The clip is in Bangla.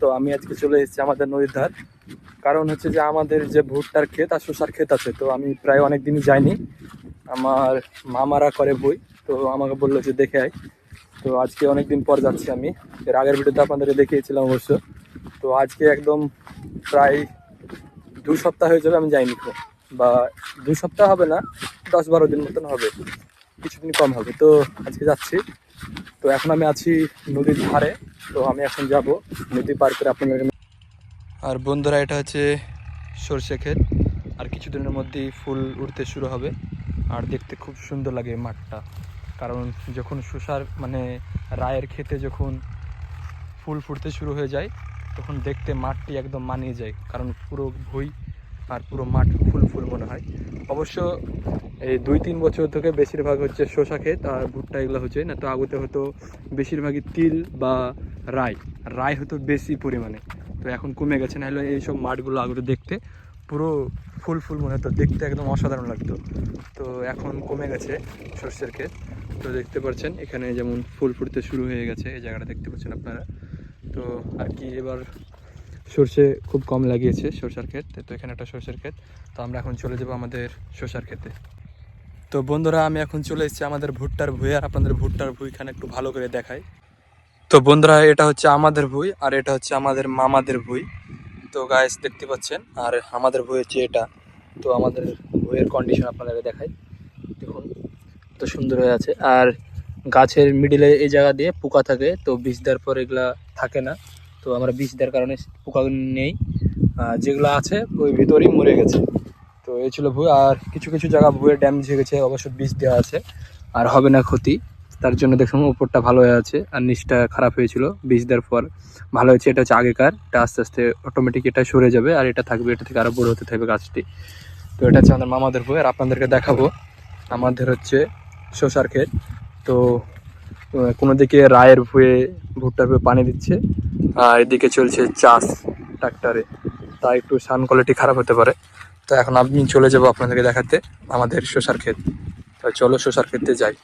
তো আমি আজকে চলে এসেছি আমাদের নদীর ধার। কারণ হচ্ছে যে আমাদের যে ভুট্টার ক্ষেত আর শসার ক্ষেত আছে, তো আমি প্রায় অনেক দিনই যাইনি। আমার মামারা করে বই তো আমাকে বলল যে দেখে আয়। তো আজকে অনেক দিন পর যাচ্ছি আমি। এর আগের ভিডিওতে আপনাদের দেখিয়েছিলাম অবশ্য। তো আজকে একদম প্রায় দু সপ্তাহ হয়ে যাবে আমি যাইনি খুব বা দুই সপ্তাহ হবে না, দশ বারো দিন মতন হবে। কিছুদিন কম হবে। তো আজকে যাচ্ছি। তো এখন আমি আছি নদীর ধারে। তো আমি এখন যাব নদী পার করে আপনাদের আর বন্ধুরা, এটা হচ্ছে সর্ষে ক্ষেত। আর কিছুদিনের মধ্যেই ফুল উঠতে শুরু হবে। আর দেখতে খুব সুন্দর লাগে মাঠটা। কারণ যখন শসার মানে রায়ের ক্ষেতে যখন ফুল ফুটতে শুরু হয়ে যায়, তখন দেখতে মাঠটি একদম মানিয়ে যায়। কারণ পুরো ভুই আর পুরো মাঠ ফুল ফুল মনে হয়। অবশ্য এই দুই তিন বছর থেকে বেশিরভাগ হচ্ছে শসা ক্ষেত আর ভুট্টা এগুলো হচ্ছে, না তো আগতে হতো বেশিরভাগই তিল বা রাই। রাই হতো বেশি পরিমাণে। তো এখন কমে গেছে, না হলে এইসব মাঠগুলো আগতে দেখতে পুরো ফুল ফুল মনে হতো, দেখতে একদম অসাধারণ লাগতো। তো এখন কমে গেছে সর্ষের ক্ষেত। তো দেখতে পাচ্ছেন, এখানে যেমন ফুল ফুটতে শুরু হয়ে গেছে, এই জায়গাটা দেখতে পাচ্ছেন আপনারা। তো আর কি এবার সর্ষে খুব কম লাগিয়েছে সর্ষার ক্ষেত, তো এখানে একটা সর্ষের ক্ষেত। তো আমরা এখন চলে যাব আমাদের শসার ক্ষেতে। তো বন্ধুরা, আমি এখন চলে এসেছি আমাদের ভুট্টার ভুঁই, আর আপনাদের ভুট্টার ভুঁইখানে একটু ভালো করে দেখাই। তো বন্ধুরা, এটা হচ্ছে আমাদের ভুঁই, আর এটা হচ্ছে আমাদের মামাদের ভুঁই। তো গাছ দেখতে পাচ্ছেন? আর আমাদের ভুঁই হচ্ছে এটা। তো আমাদের ভুঁইয়ের কন্ডিশন আপনাদেরকে দেখাই। দেখুন তো সুন্দর হয়ে আছে। আর গাছের মিডিলে এই জায়গা দিয়ে পোকা থাকে, তো বীজ দেওয়ার পর এগুলা থাকে না। তো আমরা বীজ দেওয়ার কারণে পোকা নেই। যেগুলো আছে, ওই ভিতরেই মরে গেছে। এই ছিল আর কিছু কিছু জায়গা ভুঁয়ে ড্যামেজ হয়ে গেছে অবশ্য বীজ দেওয়া আছে, আর হবে না ক্ষতি। তার জন্য দেখুন উপরটা ভালো হয়ে আছে, আর নিচটা খারাপ হয়েছিল, বীজ দেওয়ার পর। ভালো হয়েছে, এটা হচ্ছে আগেকার, এটা আস্তে আস্তে অটোমেটিক এটা সরে যাবে, আর এটা থাকবে, এটা থেকে আরও বড় হতে থাকবে গাছটি। তো এটা হচ্ছে আমাদের মামাদের ভুঁই আর আপনাদেরকে দেখাবো। আমাদের হচ্ছে শসার ক্ষেত। তো কোনো দিকে রায়ের ভুঁয়ে, ভুট্টার ভুয়ে পানি দিচ্ছে, আর এদিকে চলছে চাষ ট্রাক্টরে। তাই একটু সান কোয়ালিটি খারাপ হতে পারে। তো এখন আমি চলে যাব আপনাদেরকে দেখাতে, আমাদের শসার ক্ষেত। তো চলো শসার ক্ষেতে যাই।